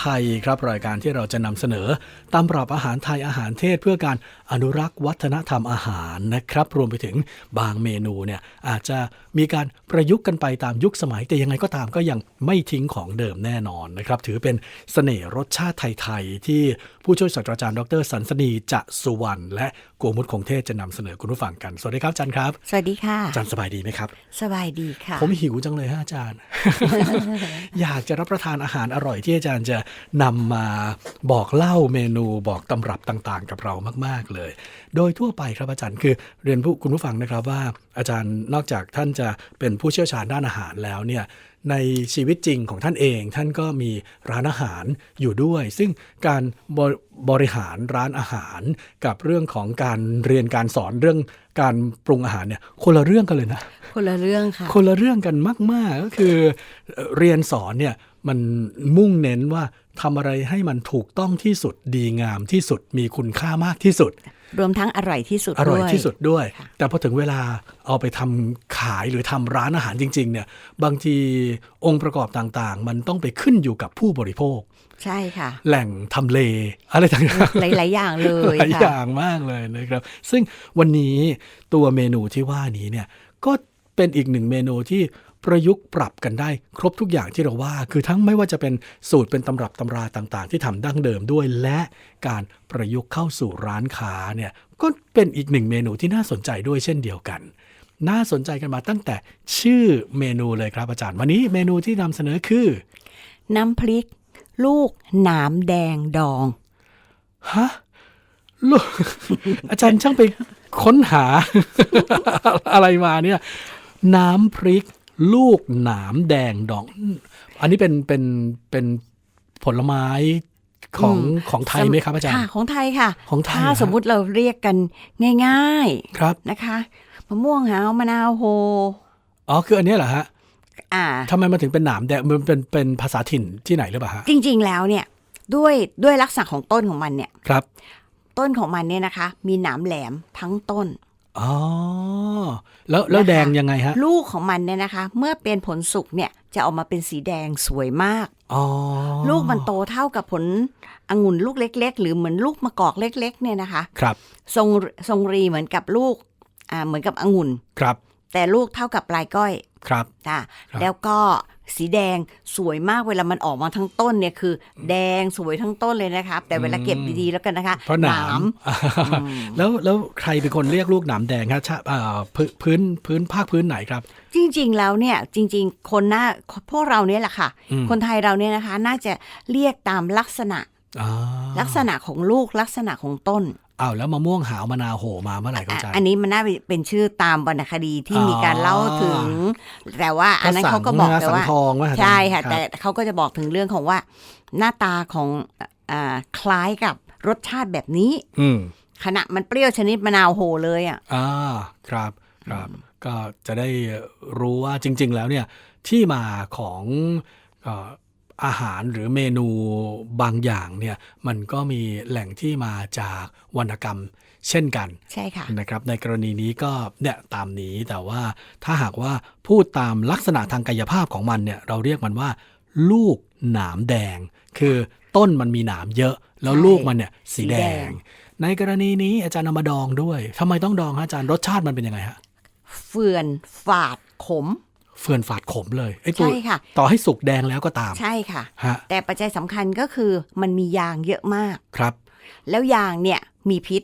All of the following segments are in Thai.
ไทยครับรายการที่เราจะนำเสนอตำรับอาหารไทยอาหารเทศเพื่อการอนุรักษ์วัฒนธรรมอาหารนะครับ รวมไปถึงบางเมนูเนี่ยอาจจะมีการประยุกต์กันไปตามยุคสมัย แต่ยังไงก็ตามก็ยังไม่ทิ้งของเดิมแน่นอนนะครับ ถือเป็นเสน่ห์รสชาติไทยๆที่ผู้ช่วยศาสตราจารย์ดรสันสนีจะสุวรรณและโกมุตคงเทศจะนำเสนอคุณผู้ฟังกันสวัสดีครับอาจารย์ครับสวัสดีค่ะอาจารย์สบายดีไหมครับ สบายดีค่ะ ผมหิวจังเลยฮะอาจารย์ อยากจะรับประทานอาหารอร่อยที่อาจารย์จะนำมาบอกเล่าเมนูบอกตำรับต่างๆ กับเรามาก ๆ เลย โดยทั่วไปครับอาจารย์คือเรียนผู้คุณผู้ฟังนะครับว่าอาจารย์นอกจากท่านจะเป็นผู้เชี่ยวชาญด้านอาหารแล้วเนี่ยในชีวิตจริงของท่านเอง ท่านก็มีร้านอาหารอยู่ด้วย ซึ่งการบบริหารร้านอาหารกับเรื่องของการเรียนการสอนเรื่องการปรุงอาหารเนี่ยคนละเรื่องกันเลยนะ คนละเรื่องค่ะ คนละเรื่องกันมาก ๆ ก็คือเอ่อเรียนสอนเนี่ยมันมุ่งเน้นว่า ทำอะไรให้มันถูกต้องที่สุดดีงามที่สุดมีคุณค่ามากที่สุด รวมทั้งอร่อยที่สุดอร่อยด้วยที่สุดด้วยค่ะแต่พอถึงเวลาเอาไปทำขายหรือทำร้านอาหารจริง ๆ เนี่ย บางทีองค์ประกอบต่างๆ มันต้องไปขึ้นอยู่กับผู้บริโภค ใช่ค่ะ แหล่งทำเลอะไรต่างๆหลายๆอย่างเลยหลายอค่ะย่างมากเลยนะครับ ซึ่งวันนี้ตัวเมนูที่ว่านี้เนี่ยก็เป็นอีกหนึ่งเมนูที่ ประยุกต์ปรับกันได้ ครบทุกอย่างที่เราว่า คือทั้งไม่ว่าจะเป็นสูตรเป็นตำรับตำราต่างๆ ที่ทำดั้งเดิมด้วย และการประยุกต์เข้าสู่ร้านค้าเนี่ยก็เป็นอีกหนึ่งเมนูที่น่าสนใจด้วยเช่นเดียวกัน น่าสนใจกันมาตั้งแต่ชื่อเมนูเลยครับอาจารย์ วันนี้เมนูที่นำเสนอคือ น้ำพริก ลูกหนามแดงดองฮะลูกอาจารย์ช่างไปค้นหาอะไรมาเนี่ย น้ำพริก ลูกหนามแดงดอง อันนี้เป็นเป็นเป็นผลไม้ของอืมของไทยไหมครับอาจารย์ค่ะของไทยค่ะ ของไทยถ้าเหรอฮะสมมุติเราเรียกกันง่ายครับๆนะคะมะม่วงหาวมะนาวโฮอ๋อคืออันเนี้ยเหรอฮะอ่าทำไมมันถึงเป็นหนามแดงมันเป็นเป็นภาษาถิ่นที่ไหนหรือเปล่าฮะจริง ๆ แล้วเนี่ยด้วยด้วยลักษณะของต้นของมันเนี่ยครับ ต้นของมันเนี่ยนะคะ มีหนามแหลมทั้งต้น อ๋อ แล้วแล้วนะคะแดงยังไงฮะ ลูกของมันเนี่ยนะคะ เมื่อเป็นผลสุกเนี่ยจะออกมาเป็นสีแดงสวยมาก อ๋อ ลูกมันโตเท่ากับผลองุ่นลูกเล็ก ๆ หรือเหมือนลูกมะกอกเล็ก ๆ เนี่ยนะคะ ครับ ทรงทรงรีเหมือนกับลูกอ่าเหมือนกับองุ่น ครับ แต่ลูกเท่ากับปลายก้อย ครับจ้ะครับแล้วก็ สีแดงสวยมากเวลามันออกมาทั้งต้นเนี่ยคือ แดงสวยทั้งต้นเลยนะครับ แต่เวลาเก็บดีๆแล้วกันนะคะเพราะหนาม แล้วแล้วใครเป็นคนเรียกลูกหนามแดงครับชาอ่าพื้นพื้นพื้นภาคพื้นไหนครับ จริง ๆ แล้วเนี่ยจริง ๆ คนหน้าพวกเราเนี่ยแหละค่ะอืมคนไทยเราเนี่ยนะคะ น่าจะเรียกตามลักษณะอ่าลักษณะของลูกลักษณะของต้น อ้าวแล้วมะม่วงหาวมะนาวโหมาเมื่อไหร่ครับอาจารย์อันนี้มันน่าเป็นชื่อตามวรรณคดีที่อ๋อมีการเล่าถึง แต่ว่าอันนั้นเขาก็บอกสังแต่ว่าสังทองว่าใช่ค่ะรับแต่เขาก็จะบอกถึงเรื่องของว่า หน้าตาของอ่าคล้ายกับรสชาติแบบนี้ อืมขณะมันเปรี้ยวชนิดมะนาวโหเลยอะอ่าครับครับ ก็จะได้รู้ว่าจริง ๆ แล้วเนี่ยที่มาของเอ่ออาหารหรือเมนูบางอย่างเนี่ยมันก็มีแหล่งที่มาจากวรรณกรรมเช่นกันใช่ค่ะนะครับในกรณีนี้ก็เนี่ยตามนี้แต่ว่าถ้าหากว่าพูดตามลักษณะทางกายภาพของมันเนี่ยเราเรียกมันว่า ลูกหนามแดง คือต้นมันมีหนามเยอะ แล้วใช่ลูกมันเนี่ยสีสีแดแดงงในกรณีนี้อาจารย์เอามาดองด้วยทำไมต้องดองฮะอาจารย์รสชาติมันเป็นยังไงฮะเฟื่อนฝาดขม เฟื่อนฝาดขมเลยไอ้ตัวใช่ค่ะ ต่อให้สุกแดงแล้วก็ตามใช่ค่ะ ฮะแต่ปัจจัยสำคัญก็คือมันมียางเยอะมาก ครับแล้วยางเนี่ยมีพิษ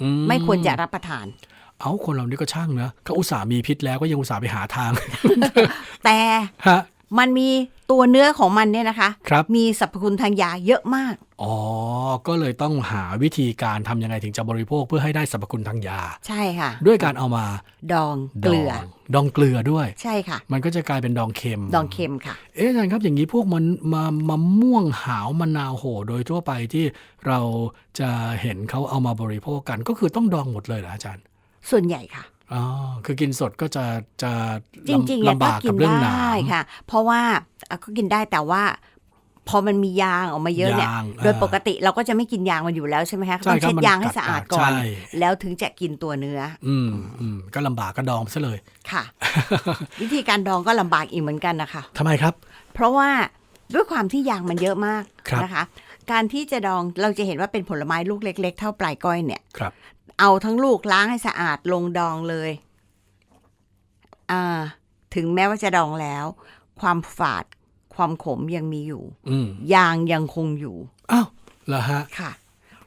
อืไม่ควรจะรับประทาน เอาคนเรานี่ก็ช่างเนอะเขาอุตส่าห์มีพิษแล้วก็ยังอุตส่าห์ไปหาทาง แต่ฮะ มันมีตัวเนื้อของมันเนี่ยนะคะ ครับ มีสรรพคุณทางยาเยอะมาก อ๋อ ก็เลยต้องหาวิธีการทำยังไงถึงจะบริโภคเพื่อให้ได้สรรพคุณทางยา ใช่ค่ะ ด้วยการเอามาดองดเกลืองดองเกลือด้วย ใช่ค่ะ มันก็จะกลายเป็นดองเค็ม ดองเค็มค่ะ เอ๊ะอาจารย์ครับอย่างนี้พวกมันมามะม่วงหาวมะนาวโหโดยทั่วไปที่เราจะเห็นเขาเอามาบริโภคกัน ก็คือต้องดองหมดเลยเหรออาจารย์ ส่วนใหญ่ค่ะอ๋อ คือกินสดก็จะจะจริงๆลำอะลำก็บากกิกับนเรื่องหนาได้มค่ะ เพราะว่าอะก็กินได้แต่ว่า พอมันมียางออกมาเยอะเนี่ย ยางโดยอ่าปกติเราก็จะไม่กินยางมันอยู่แล้วใช่ไหมคะใช่ต้องครับเช็ดมันยางให้กัดสะอาดปากก่อน ใช่ แล้วถึงจะกินตัวเนื้ออืมอืมก็ลำบากก็ดองซะเลย ค่ะ วิธีการดองก็ลำบากอีกเหมือนกันนะคะ ทำไมครับ เพราะว่าด้วยความที่ยางมันเยอะมากครับ นะคะ การที่จะดองเราจะเห็นว่าเป็นผลไม้ลูกเล็ก ๆ เท่าปลายก้อยเนี่ย ครับ เอาทั้งลูกล้างให้สะอาดลงดองเลย อ่า ถึงแม้ว่าจะดองแล้ว ความฝาด ความขมยังมีอยู่อืมยางยังคงอยู่อ้าวเหรอฮะค่ะ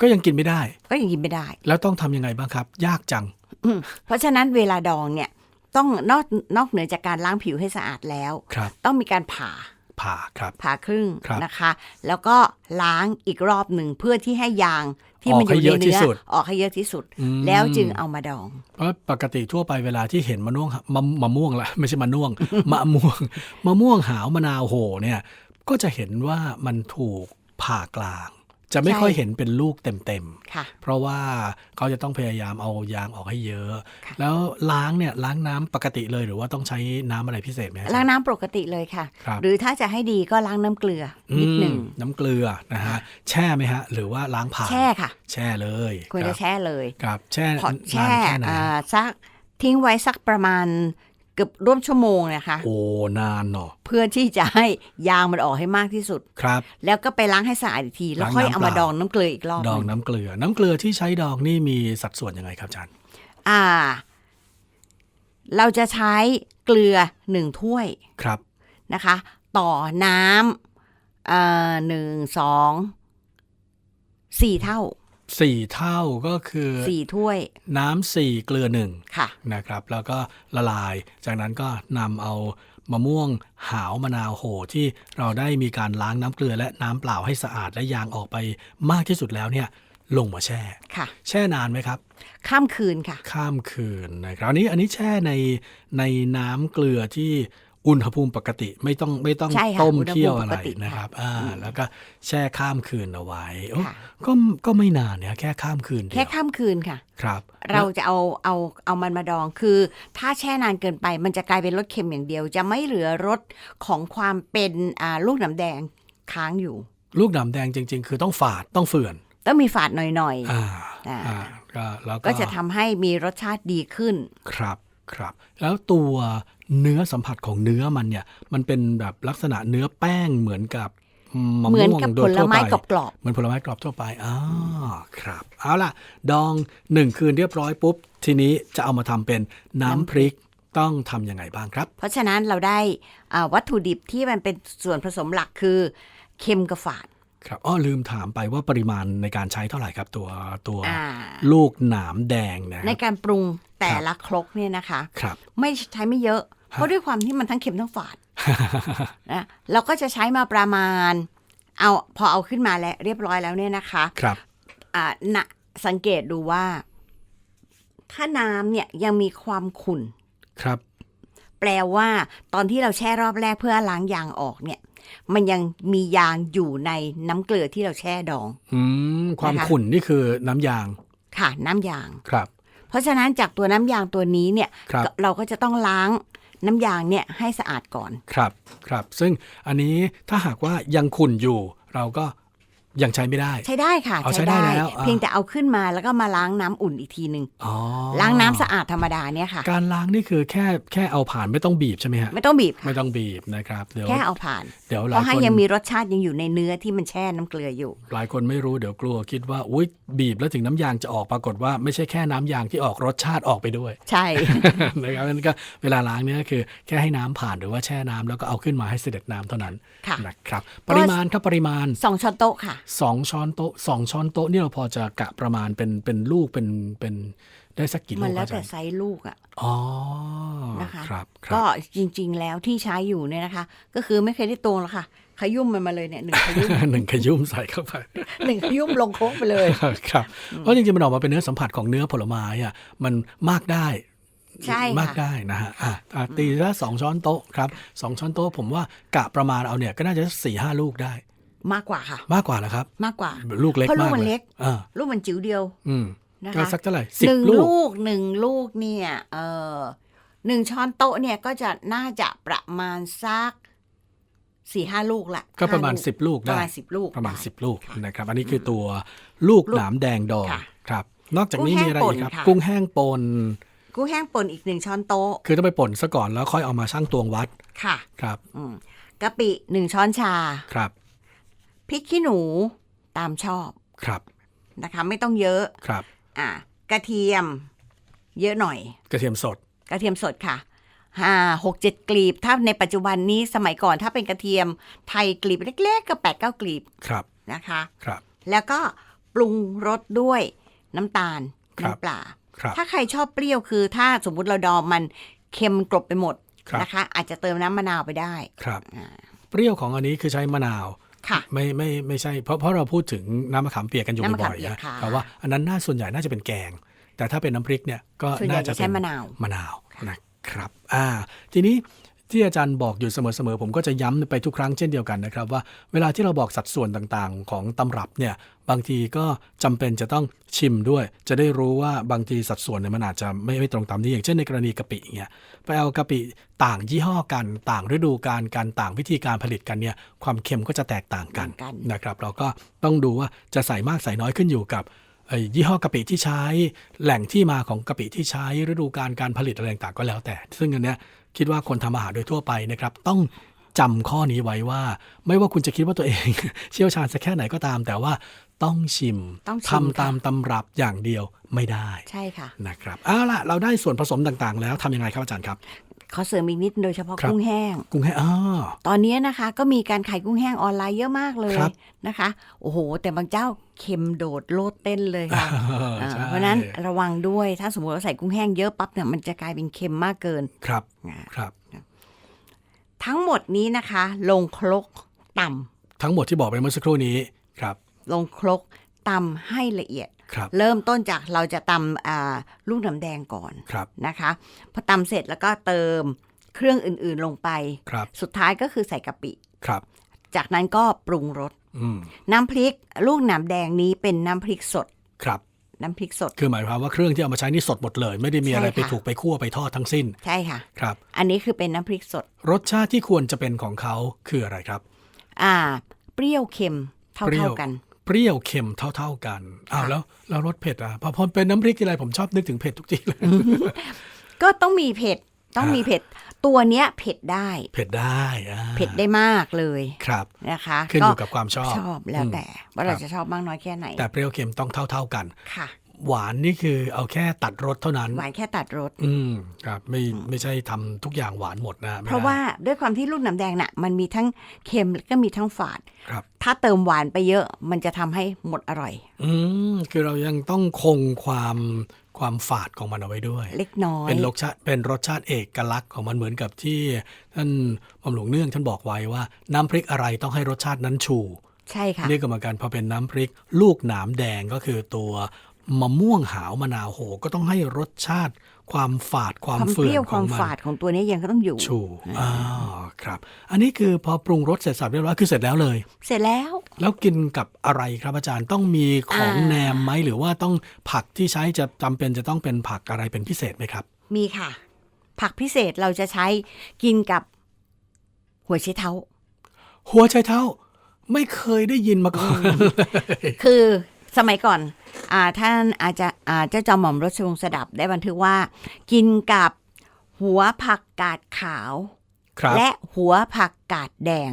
ก็ยังกินไม่ได้ ก็ยังกินไม่ได้ แล้วต้องทำยังไงบ้างครับ ยากจังอืมเพราะฉะนั้นเวลาดองเนี่ย ต้องนอกนอกเหนือจากการล้างผิวให้สะอาดแล้วครับต้องมีการผ่า ผ่าครับผ่าครึ่งครับนะคะ แล้วก็ล้างอีกรอบหนึ่งเพื่อที่ให้ยางที่มันออกอยู่ให้ในเยอะที่เนื้อสุดออกให้เยอะที่สุดอืมแล้วจึงเอามาดอง เพราะปกติทั่วไปเวลาที่เห็นมะม่วงมะมะม่วงละไม่ใช่มะน่วงมะม่วงมะม่วงหาวมะนาวโหเนี่ยก็จะเห็นว่ามันถูกผ่ากลาง จะไม่ใช่ค่อยเห็นเป็นลูกเต็มค่ะๆเพราะว่าเขาจะต้องพยายามเอายางออกให้เยอะค่ะแล้วล้างเนี่ยล้างน้ำปกติเลยหรือว่าต้องใช้น้ำอะไรพิเศษไหมฮะล้างน้ำปกติเลยค่ะครับหรือถ้าจะให้ดีก็ล้างน้ำเกลืออนิดหนึ่งอืมน้ำเกลือนะฮะแช่ไหมฮะ หรือว่าล้างผ่านแช่ค่ะ แช่เลยควรคจะรับแช่เลยครับแช่พอแช่นานแค่ไหนอ่าสักทิ้งไว้สักประมาณ เกือบร่วมชั่วโมงนะคะ โอ้นานเนาะเพื่อที่จะให้ยางมันออกให้มากที่สุดครับ แล้วก็ไปล้างให้สะอาดอีกที แล้วล้างค่อยน้ำเอามาเปล่าดองน้ำเกลืออีกรอบดองหนึ่งน้ำเกลือ น้ำเกลือที่ใช้ดองนี่มีสัดส่วนยังไงครับอาจารย์อ่า เราจะใช้เกลือหนึ่งถ้วยครับนะคะ ต่อน้ำอ่าหนึ่งสองสี่เท่า สี่เท่าก็คือสี่ถ้วย น้ำสี่เกลือหนึ่งค่ะนะครับ แล้วก็ละลาย จากนั้นก็นำเอามะม่วงหาวมะนาวโหที่เราได้มีการล้างน้ำเกลือและน้ำเปล่าให้สะอาดและยางออกไปมากที่สุดแล้วเนี่ยลงมาแช่ค่ะ แช่นานไหมครับ ข้ามคืนค่ะ ข้ามคืนนะครับอันนี้อันนี้แช่ในในน้ำเกลือที่ อุณหภูมิปกติไม่ต้องไม่ต้องใช่ค่ะต้มอุณหภูมิเคี่ยวอะไรปกตินะครับค่ะอ่าอืมแล้วก็แช่ข้ามคืนเอาไว้โอ้ค่ะก็ก็ไม่นานเนี่ยแค่ข้ามคืนเดียวแค่ข้ามคืนค่ะ ครับ เราจะเอาเอาเอามันมาดองคือ ถ้าแช่นานเกินไป มันจะกลายเป็นรสเค็มอย่างเดียว จะไม่เหลือรสของความเป็นอ่าลูกน้ำแดงค้างอยู่ ลูกหนามแดงจริง ๆ คือต้องฝาดต้องเฟื่อนต้องมีฝาดหน่อยอ่าอ่าอ่าก็แล้วๆก็ก็จะทำให้มีรสชาติดีขึ้น ครับครับ แล้วตัว เนื้อสัมผัสของเนื้อมันเนี่ย มันเป็นแบบลักษณะเนื้อแป้งเหมือนกับมะเหมือนม่วงกับโดผยลทั่วไม้ไปกรอบเหมือนผลไม้กรอบทั่วไปอ๋อครับ เอาล่ะ ดองหนึ่งคืนเรียบร้อยปุ๊บ ทีนี้จะเอามาทำเป็นน้ำพริกต้องทำยังไงบ้างครับๆเพราะฉะนั้นเราได้อ่าวัตถุดิบที่มันเป็นส่วนผสมหลักคือเค็มกับฝาด ครับอ้อลืมถามไปว่าปริมาณในการใช้เท่าไหร่ครับ ตัวตัวอ่า ลูกหนามแดงนะในการปรุงแต่ละครกเนี่ยนะคะ ครับ ไม่ใช้ไม่เยอะ เพราะด้วยความที่มันทั้งเค็มทั้งฝาดนะเราก็จะใช้มาประมาณ เอาพอเอาขึ้นมาแล้วเรียบร้อยแล้วเนี่ยนะคะครับอ่านะสังเกตดูว่า ถ้าน้ำเนี่ยยังมีความขุ่น ครับ แปลว่าตอนที่เราแช่รอบแรกเพื่อล้างยางออกเนี่ย มันยังมียางอยู่ในน้ำเกลือที่เราแช่ดองอืมความนะคะขุ่นนี่คือน้ำยาง ค่ะน้ำยางครับ เพราะฉะนั้นจากตัวน้ำยางตัวนี้เนี่ยครับเราก็จะต้องล้างน้ำยางเนี่ยให้สะอาดก่อน ครับ ครับ ซึ่งอันนี้ถ้าหากว่ายังขุ่นอยู่ เราก็ ยังใช้ไม่ได้ ใช้ได้ค่ะเอาใช้ได้แล้วอ่า เพียงแต่เอาขึ้นมาแล้วก็มาล้างน้ำอุ่นอีกทีหนึ่งอ๋อล้างน้ำสะอาดธรรมดาเนี่ยค่ะ การล้างนี่คือแค่แค่เอาผ่านไม่ต้องบีบใช่ไหมฮะไม่ต้องบีบค่ะไม่ต้องบีบนะครับเดี๋ยวแค่เอาผ่านเดี๋ยวหเพลายราะให้คนยังมีรสชาติยังอยู่ในเนื้อที่มันแช่น้ำเกลืออยู่ หลายคนไม่รู้เดี๋ยวกลัวคิดว่าอุ้ยบีบแล้วถึงน้ำยางจะออกปรากฏว่าไม่ใช่แค่น้ำยางที่ออกรสชาติออกไปด้วย ใช่ นะครับนั่นก็เวลาล้างเนี่ยก็คือแค่ให้น้ำผ่านหรือว่าแช่น้ำแล้วก็เอาขึ้นมาให้เสด็จน้ำเท่านั้นค่ะ นะครับ ปริมาณครับปริมาณ สองช้อนโต๊ะค่ะ2 ช้อนโต๊ะสองช้อนโต๊ะนี่เราพอจะกะประมาณเป็นเป็นลูกเป็นเป็นได้สักกี่ลูมันกแล้วอาจาแต่รย์ไซส์ลูกอะอ๋อนะคะครับคก็รับจริง ๆ แล้วที่ใช้อยู่เนี่ยนะคะ ก็คือไม่เคยได้ตวงหรอกค่ะขยุ่มมันมาเลยเนี่ยหนึ่งขยุ่มหนึ่งขยุ่มใส่เข้าไปหนึ่งขยุ่มลงโค้งไปเลยครับเพราะจริงๆมันออกมาเป็นเนื้อสัมผัสของเนื้อผลไม้อะมันมากได้ใช่ค่ะมากได้นะฮะอะอะตีละสองช้อนโต๊ะครับสองช้อนโต๊ะผมว่ากะประมาณเอาเนี่ยก็น่าจะสี่ห้าลูกได้ มากกว่าค่ะ มากกว่าแล้วครับ มากกว่า ลูกเล็กเพราะลูมากกมันเลยเล็กอ่าลูกมันจิ๋วเดียว อืมนะคะก็สักเท่าไหร่สิหบนึ่งลูกลูกหนึ่งลูกเนี่ยเออหนึ่งช้อนโต๊ะเนี่ยก็จะน่าจะประมาณสักสี่ห้าลูกละก็ประมาณห้สิบลูกปได้ระมาณสิบลูกประมาณได้สิบลูกค่ะนะครับ อันนี้คือตัวลูกลูกหนามแดงดองค่ะครับ นอกจากนี้กุ้งมีอะไรแห้งอีกครับป่นค่ะกุ้งแห้งป่นกุ้งแห้งป่นอีกหนึ่งช้อนโต๊ะ คือต้องไปป่นซะก่อนแล้วค่อยเอามาชั่งตวงวัด ค่ะ ครับอืมกะปิหนึ่งช้อนชา ครับ พริกขี้หนูตามชอบครับนะคะ ไม่ต้องเยอะครับ อะกระเทียม เยอะหน่อย กระเทียมสด กระเทียมสดค่ะห้าหกเจ็ดกลีบ ถ้าในปัจจุบันนี้สมัยก่อนถ้าเป็นกระเทียมไทยกลีบเล็กๆก็แปดเก้ากลีบครับนะคะครับ แล้วก็ปรุงรสด้วยน้ำตาลครับน้ำปลาครับถ้าใครชอบเปรี้ยวคือ ถ้าสมมุติเราดองมันเค็มกลบไปหมดครับนะคะ อาจจะเติมน้ำมะนาวไปได้ครับอ่าเปรี้ยวของอันนี้คือใช้มะนาว ค่ะไม่ไม่ไม่ใช่เพราะเพราะเราพูดถึงน้ำมะขามเปียกกันอยู่น้ำมะบ่ขามอยเปียๆกนะค่ะแต่ว่าอันนั้นน่าส่วนใหญ่น่าจะเป็นแกง แต่ถ้าเป็นน้ำพริกเนี่ยก็ส่วนใหญ่น่าจะจะใช้เป็นมะนาวมะนาวนะครับอ่าทีนี้ ที่อาจารย์บอกอยู่เสมอๆ ผมก็จะย้ำไปทุกครั้งเช่นเดียวกันนะครับ ว่าเวลาที่เราบอกสัดส่วนต่างๆ ของตำรับเนี่ยบางทีก็จำเป็นจะต้องชิมด้วย จะได้รู้ว่าบางทีสัดส่วนเนี่ยมันอาจจะไม่ไม่ตรงตามนี้อย่างเช่นในกรณีกะปิอย่างเงี้ยไปเอากะปิต่างยี่ห้อกัน ต่างฤดูกาลกันต่างวิธีการผลิตกันเนี่ยความเค็มก็จะแตกต่างกันต่างกันนะครับ เราก็ต้องดูว่าจะใส่มากใส่น้อยขึ้นอยู่กับเอ่อยี่ห้อกะปิที่ใช้ แหล่งที่มาของกะปิที่ใช้ฤดูการการผลิตอะไรต่างๆก็แล้วแต่ ซึ่งอันเนี้ย คิดว่าคนทำอาหารโดยทั่วไปนะครับ ต้องจำข้อนี้ไว้ว่า ไม่ว่าคุณจะคิดว่าตัวเอง เชี่ยวชาญสักแค่ไหนก็ตาม แต่ว่าต้องชิมต้องชิมทำตามตำรับอย่างเดียวไม่ได้ ใช่ค่ะนะครับเอาล่ะเราได้ส่วนผสมต่างๆ แล้วทำยังไงครับอาจารย์ครับ ขอเสริมอีกนิดโดยเฉพาะครับกุ้งแห้ง กุ้งให้อ้อตอนนี้นะคะ ก็มีการขายกุ้งแห้งออนไลน์เยอะมากเลยครับนะคะ โอ้โห แต่บางเจ้าเค็มโดดโลดเต้นเลยค่ะอ่าใช่เพราะฉะนั้นระวังด้วยถ้าสมมติว่าใส่กุ้งแห้งเยอะปั๊บเนี่ยมันจะกลายเป็นเค็มมากเกินครับอ่าครับ ทั้งหมดนี้นะคะ ลงครกต่ทั้งหมดที่บอกไปเมื่อสักครู่นี้ครับำลงครกตำให้ละเอียดครับ เริ่มต้นจากเราจะตำอ่าลูกน้ำแดงก่อนครับนะคะพอตำเสร็จแล้วก็เติมเครื่องอื่นๆลงไปครับสุดท้ายก็คือใส่กะปิครับ จากนั้นก็ปรุงรสอืมน้ำพริกลูกน้ำแดงนี้เป็นน้ำพริกสดครับน้ำพริกสด คือหมายความว่าเครื่องที่เอามาใช้นี่สดหมดเลย ไม่ได้มีอะไรใช่ไปค่ะถูกไปคั่วไปทอดทั้งสิ้น ใช่ค่ะ ครับ อันนี้คือเป็นน้ำพริกสด รสชาติที่ควรจะเป็นของเขาคืออะไรครับ อ่า เปรี้ยวเค็มเท่าเปรี้ยวเท่ากัน เปรี้ยวเค็มเท่า ๆกันอ้าวค่ะแล้วแล้วรสเผ็ดอะพอพอเป็นน้ำพริกทีไรผมชอบนึกถึงเผ็ดทุกทีเลยก็ต้องมีเผ็ดต้องอ่ามีมีเผ็ดตัวเนี้ยเผ็ดได้ เผ็ดได้อ่าเผ็ดได้มากเลยครับนะคะขึ้นอยู่กับความชอบชอบแล้วแต่ว่าครัเราบจะชอบมากน้อยแค่ไหน แต่เปรี้ยวเค็มต้องเท่า ๆกันค่ะ หวานนี่คือเอาแค่ตัดรสเท่านั้น หวานแค่ตัดรสอืมครับไม่ไม่ใช่ทำทุกอย่างหวานหมดนะไม่เพราะได้ว่าด้วยความที่ลูกน้ำแดงน่ะ มันมีทั้งเค็มแล้วก็มีทั้งฝาดครับถ้าเติมหวานไปเยอะมันจะทำให้หมดอร่อย อืมคือเรายังต้องคงความความฝาดของมันเอาไว้ด้วย เล็กน้อย เป็นรสชาติเป็นรสชาติเอกลักษณ์ของมันเหมือนกับที่ท่านบำหลวงเนื่องท่านบอกไว้ว่า น้ำพริกอะไรต้องให้รสชาตินั้นชูใช่ค่ะนี่ก็เหมือนกันพอเป็นน้ำพริก ลูกหนามแดงก็คือตัว มะม่วงหาวมะนาวโห ก็ต้องให้รสชาติความฝาดความความเฟื่เปอรี้ยนวขคอวางมมันฝาดของตัวนี้ยังก็ต้องอยู่ชูอ๋อครับ อันนี้คือพอปรุงรสเสร็จสับเรียบร้อยคือเสร็จแล้วเลย เสร็จแล้ว แล้วกินกับอะไรครับอาจารย์ต้องมีของอ่าแนมไหมหรือว่าต้องผักที่ใช้จะจำเป็นจะต้องเป็นผักอะไรเป็นพิเศษไหมครับ มีค่ะ ผักพิเศษเราจะใช้กินกับหัวไชเท้า หัวไชเท้า ไม่เคยได้ยินมาก่อนคือสมัยก่อนอ่า ท่านอาจจะอ่าเจ้าจอมหม่อมรสวงศ์สดับได้บันทึกว่า กินกับหัวผักกาดขาวครับและหัวผักกาดแดง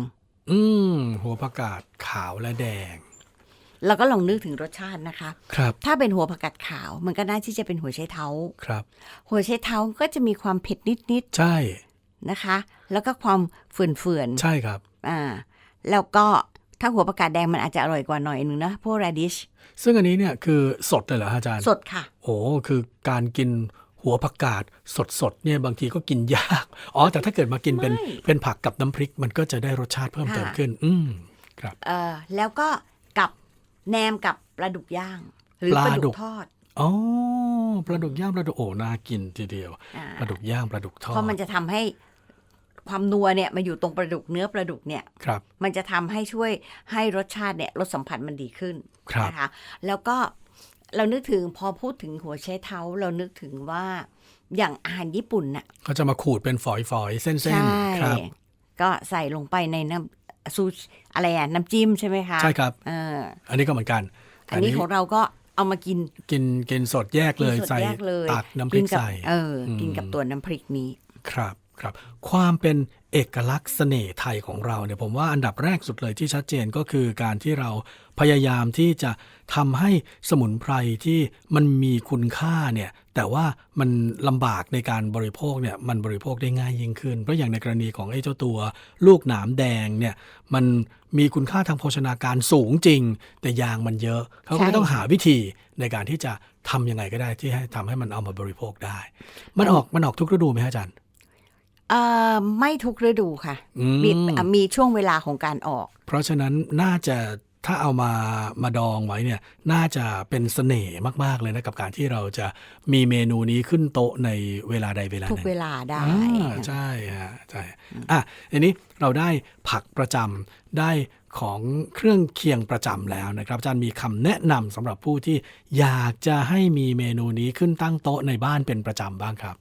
อืม หัวผักกาดขาวและแดงเราก็ลองนึกถึงรสชาตินะคะ ครับ ถ้าเป็นหัวผักกาดขาว มันก็น่าที่จะเป็นหัวไชเท้า ครับ หัวไชเท้าก็จะมีความเผ็ดนิดใช่ๆนะคะ แล้วก็ความเฟื่อนๆ ใช่ครับ อ่า แล้วก็ ถ้าหัวผักกาดแดงมันอาจจะอร่อยกว่าหน่อยนึงนะพวก radish ซึ่งอันนี้เนี่ยคือสดเลยเหรอฮะอาจารย์ สดค่ะ โอ้คือการกินหัวผักกาดสดๆเนี่ยบางทีก็กินยาก อ๋อ แต่ถ้าเกิดมากินเป็นไม่ เป็นผักกับน้ำพริก มันก็จะได้รสชาติเพิ่มเติมค่ะขึ้น อืมครับ เอ่อแล้วก็กับแหนมกับปลาดุกย่าง หรือปลาปลาดุดุก กทอดอ๋อปลาดุกย่างปลาดุกโอ้น่ากินทีเดียวอ่าปลาดุกย่างปลาดุกทอด เพราะมันจะทำให้ ความนัวเนี่ยมาอยู่ตรงปลาดุกเนื้อปลาดุกเนี่ยครับมันจะทำให้ช่วยให้รสชาติเนี่ยรสสัมผัสมันดีขึ้นครับนะคะแล้วก็เรานึกถึงพอพูดถึงหัวไชเท้าเรานึกถึงว่าอย่างอาหารญี่ปุ่นน่ะเขาจะมาขูดเป็นฝอยๆ เส้นใช่ๆครับก็ใส่ลงไปในน้ำซูชอะไรอะน้ำจิ้มใช่ไหมคะ ใช่ครับเอออันนี้ก็เหมือนกัน อันนี้ของเราก็เอามากินกินกินสดแยกเลยกินสดใส่แยกเลยตักน้ำพริกนบใส่เอออมกินกับตัวน้ำพริกนี้ครับ ครับความเป็นเอกลักษณ์เสน่ห์ไทยของเราเนี่ยผมว่าอันดับแรกสุดเลยที่ชัดเจนก็คือการที่เราพยายามที่จะทำให้สมุนไพรที่มันมีคุณค่าเนี่ยแต่ว่ามันลำบากในการบริโภคเนี่ยมันบริโภคได้ง่ายยิ่งขึ้น เพราะอย่างในกรณีของไอ้เจ้าตัว ลูกหนามแดงเนี่ยมันมีคุณค่าทางโภชนาการสูงจริง แต่ยางมันเยอะเขาก็เลยต้องหาวิธีในการที่จะทำยังไงก็ได้ที่ให้ทำให้มันเอามาบริโภคได้ มันออกมันออกทุกฤดูไหมฮะอาจารย์ เอ่อไม่ทุกฤดูค่ะอืม มีอะมีช่วงเวลาของการออก เพราะฉะนั้นน่าจะถ้าเอามามาดองไว้เนี่ยน่าจะเป็นเสน่ห์มาก ๆ เลยนะ กับการที่เราจะมีเมนูนี้ขึ้นโต๊ะในเวลาใดเวลาหทุกนึ่ง เวลาได้ อ่าใช่ฮะใช่อะทีนี้เราได้ผักประจำได้ของเครื่องเคียงประจำแล้วนะครับอาจารย์มีคำแนะนำสำหรับผู้ที่อยากจะให้มีเมนูนี้ขึ้นตั้งโต๊ะในบ้านเป็นประจำบ้างครับ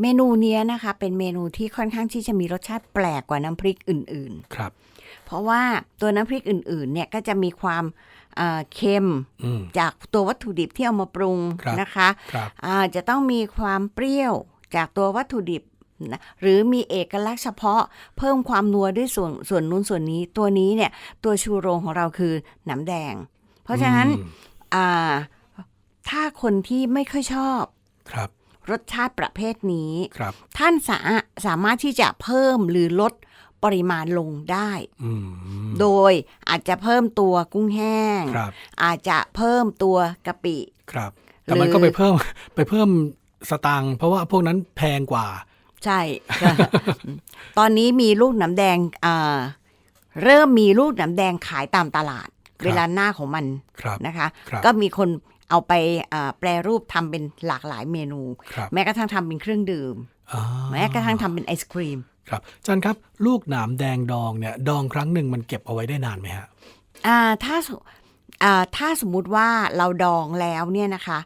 เมนูเนี้ยนะคะ เป็นเมนูที่ค่อนข้างที่จะมีรสชาติแปลกกว่าน้ำพริกอื่นครับๆเพราะว่าตัวน้ำพริกอื่น ๆ เนี่ยก็จะมีความเอ่อเค็มอืม จากตัววัตถุดิบที่เอามาปรุงครับ นะคะครับอ่าจะต้องมีความเปรี้ยวจากตัววัตถุดิบนะหรือมีเอกลักษณ์เฉพาะเพิ่มความนัวด้วยส่วนส่วนนู้นส่วนนี้ ตัวนี้เนี่ยตัวชูโรงของเราคือน้ำแดง เพราะฉะนั้นอืมอ่าถ้าคนที่ไม่ค่อยชอบ ครับ รสชาติประเภทนี้ครับท่านสาสามารถที่จะเพิ่มหรือลดปริมาณลงได้อืมโดยอาจจะเพิ่มตัวกุ้งแห้งครับอาจจะเพิ่มตัวกะปิ ครับ แต่มันก็ไปเพิ่มไปเพิ่มสตางค์เพราะว่าพวกนั้นแพงกว่า ใช่ ตอนนี้มีลูกน้ำแดงอ่าเริ่มมีลูกน้ำแดงขายตามตลาดครับเวลาหน้าของมันครับนะคะครับก็มีคน เอาไปอ่าแปรรูปทำเป็นหลากหลายเมนูครับแม้กระทั่งทำเป็นเครื่องดื่มอ่าแม้กระทั่งทำเป็นไอศครีม ครับอาจารย์ครับลูกหนามแดงดองเนี่ยดองครั้งหนึ่งมันเก็บเอาไว้ได้นานไหมฮะอ่าถ้าสอ่าถ้าสมมุติว่าเราดองแล้วเนี่ยนะคะ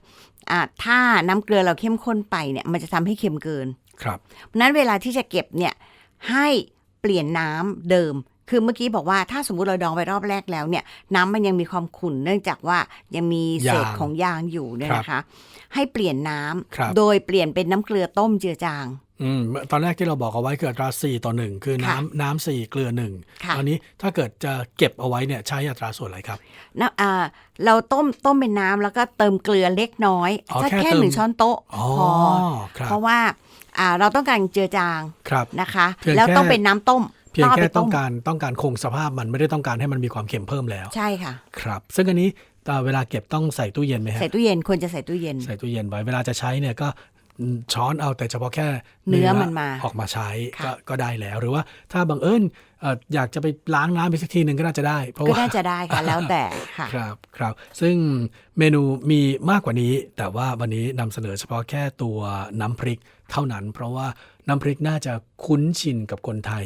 อ่าถ้าน้ำเกลือเราเข้มข้นไปเนี่ยมันจะทำให้เค็มเกิน ครับเพราะฉะนั้นเวลาที่จะเก็บเนี่ยให้เปลี่ยนน้ำเดิม คือเมื่อกี้บอกว่าถ้าสมมุติเราดองไปรอบแรกแล้วเนี่ยน้ำมันยังมีความขุ่นเนื่องจากว่ายังมีเศษยางของยางอยู่เนี่ยครับนะคะ ให้เปลี่ยนน้ำครับโดยเปลี่ยนเป็นน้ำเกลือต้มเจือจาง อืมตอนแรกที่เราบอกเอาไว้คืออัตราสี่ต่อหนึ่งคือค่ะน้ำน้ำสี่เกลือหนึ่งค่ะ ตอนนี้ถ้าเกิดจะเก็บเอาไว้เนี่ยใช้อัตราส่วนอะไรครับ นะอ่าเราต้มต้มเป็นน้ำแล้วก็เติมเกลือเล็กน้อยอ๋อสักแค่แค่เติม หนึ่งช้อนโต๊ะอ๋อพอครับเพราะว่าอ่าเราต้องการเจือจางครับ นะคะ เพียงแล้วแค่ต้องเป็นน้ำต้ม เพียงเอาแค่ไปต้ต้องมการต้องการคงสภาพมันไม่ได้ต้องการให้มันมีความเค็มเพิ่มแล้ว ใช่ค่ะ ครับ ซึ่งอันนี้อ่าเวลาเก็บต้องใส่ตู้เย็นไหมฮะใส่ตู้เย็นควรจะใส่ตู้เย็น ใส่ตู้เย็นไว้เวลาจะใช้เนี่ยก็ช้อนเอาแต่เฉพาะแค่เนื้อมันมาออกมาใช้ค่ะก็ก็ได้แล้ว หรือว่าถ้าบังเอิญเอ่ออยากจะไปล้างน้ำไปสักทีหนึ่งก็น่าจะได้ เพราะก็ว่าน่าจะได้ค่ะแล้วแต่ค่ะครับครับซึ่งเมนูมีมากกว่านี้ แต่ว่าวันนี้นำเสนอเฉพาะแค่ตัวน้ำพริกเท่านั้น เพราะว่าน้ำพริกน่าจะคุ้นชินกับคนไทย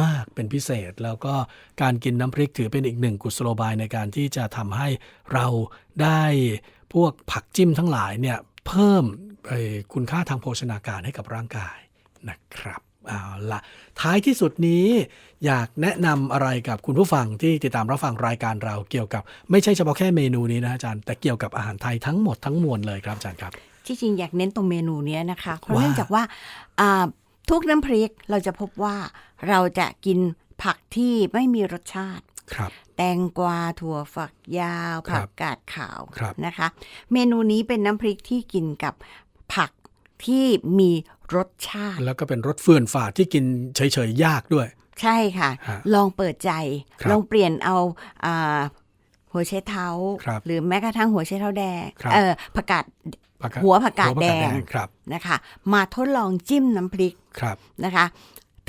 มากเป็นพิเศษ แล้วก็การกินน้ำพริกถือเป็นอีกหนึ่งกุศโลบายในการที่จะทำให้เราได้พวกผักจิ้มทั้งหลายเนี่ยเพิ่มเอ่อคุณค่าทางโภชนาการให้กับร่างกายนะครับเอาละท้ายที่สุดนี้อยากแนะนำอะไรกับคุณผู้ฟังที่ติดตามรับฟังรายการเราเกี่ยวกับ ไม่ใช่เฉพาะแค่เมนูนี้นะอาจารย์แต่เกี่ยวกับอาหารไทยทั้งหมดทั้งมวลเลยครับอาจารย์ครับ ที่จริงอยากเน้นตรงเมนูเนี้ยนะคะเพราะว่าเนื่องจากว่าอ่า ทุกน้ำพริกเราจะพบว่าเราจะกินผักที่ไม่มีรสชาติครับแตงกวาถั่วฝักยาวครับผักกาดขาวครับนะคะ เมนูนี้เป็นน้ำพริกที่กินกับผักที่มีรสชาติ แล้วก็เป็นรสเฟื่อนฝาดที่กินเฉยๆยากด้วย ใช่ค่ะฮะลองเปิดใจครับลองเปลี่ยนเอาอ่าหัวไชเท้าครับหรือแม้กระทั่งหัวไชเท้าแดงครับเออผักกาดผักกาดหัวผักกาดแดงครับนะคะ มาทดลองจิ้มน้ำพริก ครับนะคะ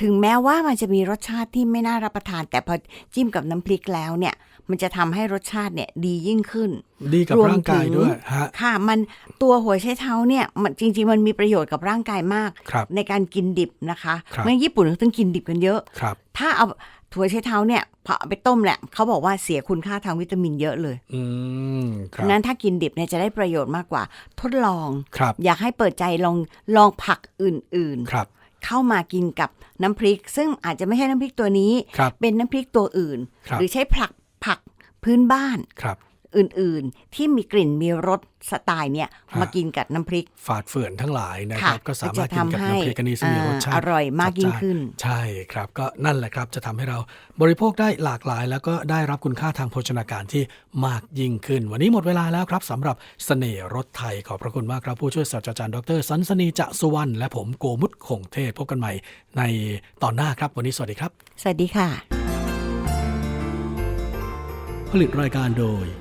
ถึงแม้ว่ามันจะมีรสชาติที่ไม่น่ารับประทาน แต่พอจิ้มกับน้ำพริกแล้วเนี่ย มันจะทำให้รสชาติเนี่ยดียิ่งขึ้น ดีกับรวมร่างกายถึงด้วยฮะค่ะ มันตัวหัวไชเท้าเนี่ยมันจริง ๆ มันมีประโยชน์กับร่างกายมากครับในการกินดิบนะคะครับเมื่อญี่ปุ่นเขาต้องกินดิบกันเยอะครับถ้าเอาถั่วไชเท้าเนี่ยพอเอาไปต้มแหละเขาบอกว่าเสียคุณค่าทางวิตามินเยอะเลย อืมคเพรับราะฉะนั้นถ้ากินดิบเนี่ยจะได้ประโยชน์มากกว่า ทดลองครับอยากให้เปิดใจลองลองผักอื่นครับๆ เข้ามากินกับน้ำพริก ซึ่งอาจจะไม่ใช่น้ำพริกตัวนี้ครับเป็นน้ำพริกตัวอื่นครับหรือใช้ผักผักพื้นบ้านครับ อื่นๆ ที่มีกลิ่นมีรสสไตล์เนี่ยฮะมากินกับน้ำพริก ฝาดเฟื่อนทั้งหลายนะคค่ะรับก็สามารถจะกินกับทำให้น้ำพริกอันนี้ซึ่งมีรสชาอ่าติอร่อยมากยิ่งจัดจ้นขึ้น ใช่ครับก็นั่นแหละครับจะทำให้เราบริโภคได้หลากหลาย แล้วก็ได้รับคุณค่าทางโภชนาการที่มากยิ่งขึ้น วันนี้หมดเวลาแล้วครับสำหรับเสน่ห์รสไทยขอบพระคุณมากครับผู้ช่วยศาสตราจารย์ดรสันสนีจะสุวรรณและผมโกมุตคงเทพพบกันใหม่ในตอนหน้าครับ วันนี้สวัสดีครับ สวัสดีค่ะ ผลิตรายการโดย